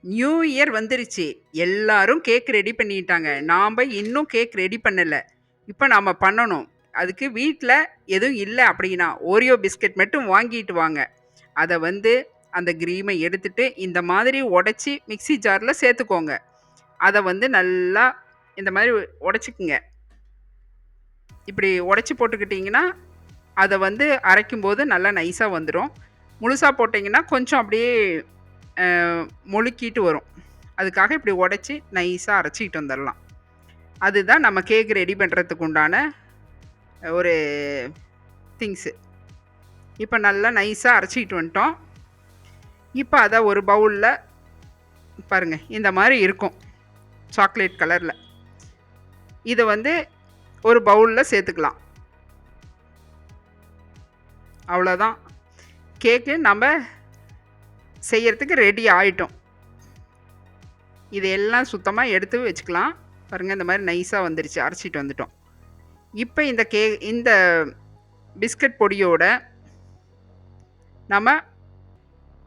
New year வந்துருச்சு. எல்லாரும் cake ready பண்ணிட்டாங்க. நாம் இன்னும் கேக் ரெடி பண்ணலை. இப்போ நாம் பண்ணணும். அதுக்கு வீட்டில் எதுவும் இல்லை அப்படின்னா ஓரியோ பிஸ்கட் மட்டும் வாங்கிட்டு வாங்க. அதை வந்து அந்த க்ரீமை எடுத்துட்டு இந்த மாதிரி உடச்சி மிக்ஸி ஜாரில் சேர்த்துக்கோங்க. அதை வந்து நல்லா இந்த மாதிரி உடச்சிக்குங்க. இப்படி உடச்சி போட்டுக்கிட்டிங்கன்னா அதை வந்து அரைக்கும்போது நல்லா நைஸாக வந்துடும் முழுசாக போட்டிங்கன்னா கொஞ்சம் அப்படியே முழுக்கிட்டு வரும். அதுக்காக இப்படி உடச்சி நைஸாக அரைச்சிக்கிட்டு வந்துடலாம் அதுதான் நம்ம கேக் ரெடி பண்ணுறதுக்கு உண்டான ஒரு திங்ஸு இப்போ நல்லா நைஸாக அரைச்சிக்கிட்டு வந்துட்டோம். இப்போ அதை ஒரு பவுலில் பாருங்கள் இந்த மாதிரி இருக்கும் சாக்லேட் கலரில் இதை வந்து ஒரு பவுலில் சேர்த்துக்கலாம். அவ்வளோதான் கேக்கு நம்ம செய்யறதுக்கு ரெடி ஆகிட்டோம் இதையெல்லாம் சுத்தமாக எடுத்து வச்சுக்கலாம். பாருங்கள் இந்த மாதிரி நைஸாக வந்துருச்சு. அரைச்சிட்டு வந்துட்டோம். இப்போ இந்த கே இந்த பிஸ்கட் பொடியோட நம்ம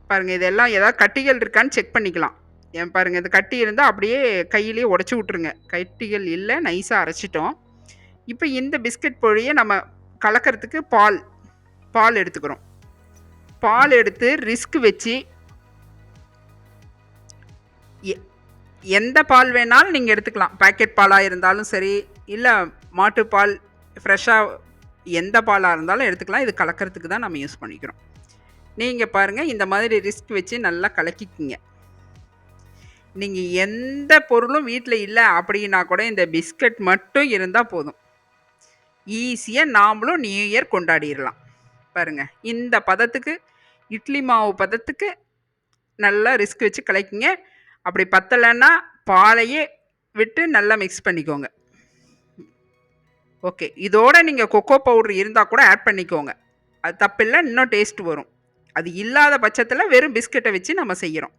பாருங்கள் இதெல்லாம் ஏதாவது கட்டிகள் இருக்கான்னு செக் பண்ணிக்கலாம். ஏன் பாருங்கள் இந்த கட்டி இருந்தால் அப்படியே கையிலேயே உடச்சி விட்ருங்க கட்டிகள் இல்லை நைஸாக அரைச்சிட்டோம். இப்போ இந்த பிஸ்கட் பொடியை நம்ம கலக்கிறதுக்கு பால் பால் எடுத்துக்கிறோம். பால் எடுத்து ரிஸ்க் வச்சு எந்த பால் வேணாலும் நீங்கள் எடுத்துக்கலாம். பாக்கெட் பாலாக இருந்தாலும் சரி இல்லை மாட்டுப்பால் ஃப்ரெஷ்ஷாக எந்த பாலாக இருந்தாலும் எடுத்துக்கலாம். இது கலக்கிறதுக்கு தான் நம்ம யூஸ் பண்ணிக்கிறோம். நீங்கள் பாருங்கள் இந்த மாதிரி ரிஸ்க் வச்சு நல்லா கலக்கிக்கிங்க. நீங்கள் எந்த பொருளும் வீட்டில் இல்லை அப்படின்னா கூட இந்த பிஸ்கட் மட்டும் இருந்தால் போதும். ஈஸியாக நாமளும் நியூ இயர் கொண்டாடிடலாம் பாருங்கள் இந்த பதத்துக்கு இட்லி மாவு பதத்துக்கு நல்லா ரிஸ்க் வச்சு கலக்கிங்க. அப்படி பத்தலைன்னா பாலையே விட்டு நல்லா மிக்ஸ் பண்ணிக்கோங்க. ஓகே இதோட நீங்கள் கொக்கோ பவுடர் இருந்தால் கூட ஆட் பண்ணிக்கோங்க. அது தப்பில்லை இன்னும் டேஸ்ட் வரும். அது இல்லாத பட்சத்தில் வெறும் பிஸ்கட்டை வச்சு நம்ம செய்கிறோம்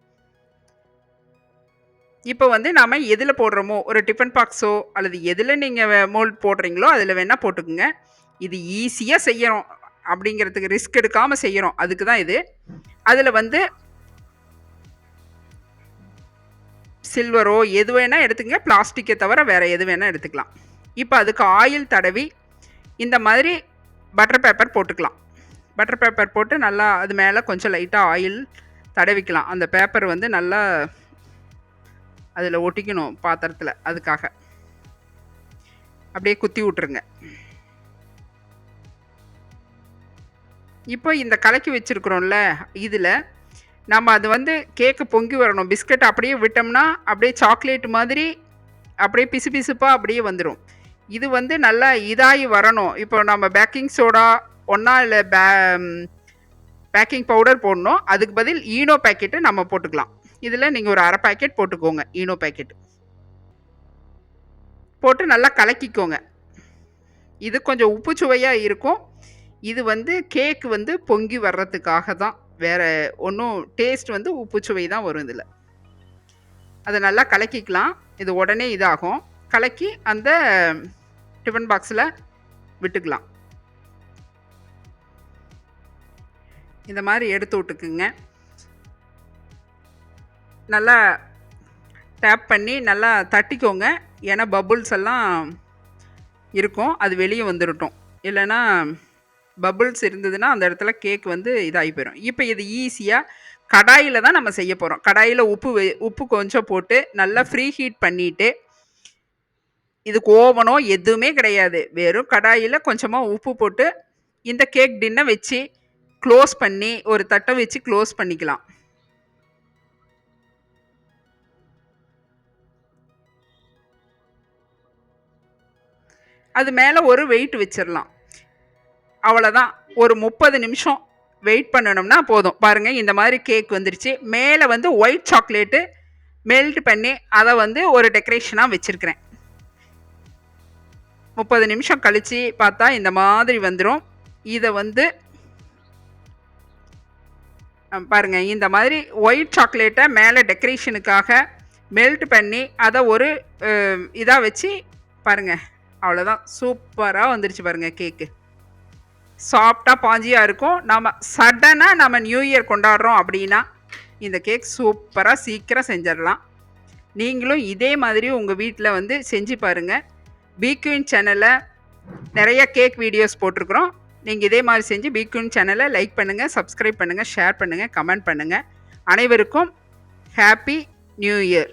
இப்போ வந்து நாம் எதில் போடுறோமோ ஒரு டிஃபன் பாக்ஸோ அல்லது எதில் நீங்கள் மோல்ட் போடுறீங்களோ அதில் வேணால் போட்டுக்குங்க. இது ஈஸியாக செய்கிறோம் அப்படிங்கிறதுக்கு ரிஸ்க் எடுக்காமல் செய்கிறோம் அதுக்கு தான் இது. அதில் வந்து சில்வரோ எது வேணால் எடுத்துங்க பிளாஸ்டிக்கை தவிர வேறு எது வேணால் எடுத்துக்கலாம். இப்போ அதுக்கு ஆயில் தடவி இந்த மாதிரி பட்டர் பேப்பர் போட்டுக்கலாம். பட்டர் பேப்பர் போட்டு நல்லா அது மேலே கொஞ்சம் லைட்டாக ஆயில் தடவிக்கலாம். அந்த பேப்பர் வந்து நல்லா அதில் ஒட்டிக்கணும் பாத்திரத்தில் அதுக்காக. அப்படியே குத்தி விட்ருங்க இப்போ இந்த கலக்கி வச்சுருக்குறோம்ல இதில் நம்ம அது வந்து கேக்கு பொங்கி வரணும். பிஸ்கட் அப்படியே விட்டோம்னா அப்படியே சாக்லேட் மாதிரி அப்படியே பிசு பிசுப்பாக அப்படியே வந்துடும் இது வந்து நல்லா இதாகி வரணும். இப்போ நம்ம பேக்கிங் சோடா ஒன்றா இல்லை பே பேக்கிங் பவுடர் போடணும். அதுக்கு பதில் ஈனோ பேக்கெட்டு நம்ம போட்டுக்கலாம். இதில் நீங்கள் ஒரு அரை பேக்கெட் போட்டுக்கோங்க ஈனோ பேக்கெட் போட்டு நல்லா கலக்கிக்கோங்க. இது கொஞ்சம் உப்பு சுவையாக இருக்கும். இது வந்து கேக் வந்து பொங்கி வர்றதுக்காக தான். வேற ஒன்றும் டேஸ்ட் வந்து உப்பு சுவை தான் வரும் இதில். அதை நல்லா கலக்கிக்கலாம். இது உடனே இதாகும். கலக்கி அந்த டிஃபன் பாக்ஸில் விட்டுக்கலாம். இந்த மாதிரி எடுத்து விட்டுக்குங்க. நல்லா டேப் பண்ணி நல்லா தட்டிக்கோங்க. ஏன்னா பபுள்ஸ் எல்லாம் இருக்கும். அது வெளியே வந்துடட்டும் இல்லைன்னா பபுள்ஸ் இருந்ததுன்னா அந்த இடத்துல கேக் வந்து இதாகி போயிடும் இப்போ இது ஈஸியாக கடாயில் தான் நம்ம செய்ய போகிறோம் கடாயில் உப்பு உப்பு கொஞ்சம் போட்டு நல்லா ஃப்ரீ ஹீட் பண்ணிவிட்டு இதுக்கு ஓவனோ எதுவுமே கிடையாது. வெறும் கடாயில் கொஞ்சமாக உப்பு போட்டு இந்த கேக் டின்னை வச்சு க்ளோஸ் பண்ணி ஒரு தட்டை வச்சு க்ளோஸ் பண்ணிக்கலாம். அது மேலே ஒரு வெயிட் வச்சிடலாம் அவ்வளோதான் ஒரு முப்பது நிமிஷம் வெயிட் பண்ணணும்னா போதும். பாருங்கள் இந்த மாதிரி கேக் வந்துருச்சு. மேலே வந்து ஒயிட் சாக்லேட்டு மெல்ட் பண்ணி அதை வந்து ஒரு டெக்கரேஷனாக வச்சுருக்கிறேன். முப்பது நிமிஷம் கழித்து பார்த்தா இந்த மாதிரி வந்துடும் இதை வந்து பாருங்கள் இந்த மாதிரி ஒயிட் சாக்லேட்டை மேலே டெக்கரேஷனுக்காக மெல்ட் பண்ணி அதை ஒரு இதாக வச்சு பாருங்கள் அவ்வளோதான் சூப்பராக வந்துருச்சு பாருங்கள் கேக்கு சாஃப்டாக பாஞ்சியாக இருக்கும். நம்ம சடனாக நம்ம நியூ இயர் கொண்டாடுறோம் அப்படின்னா இந்த கேக் சூப்பராக சீக்கிரம் செஞ்சிடலாம். நீங்களும் இதே மாதிரி உங்கள் வீட்டில் வந்து செஞ்சு பாருங்கள் பீக்யூன் சேனலை நிறைய கேக் வீடியோஸ் போட்டிருக்கிறோம். நீங்கள் இதே மாதிரி செஞ்சு பீக்யூன் சேனலை லைக் பண்ணுங்கள் சப்ஸ்கிரைப் பண்ணுங்கள் ஷேர் பண்ணுங்கள் கமெண்ட் பண்ணுங்கள் அனைவருக்கும் ஹாப்பி நியூ இயர்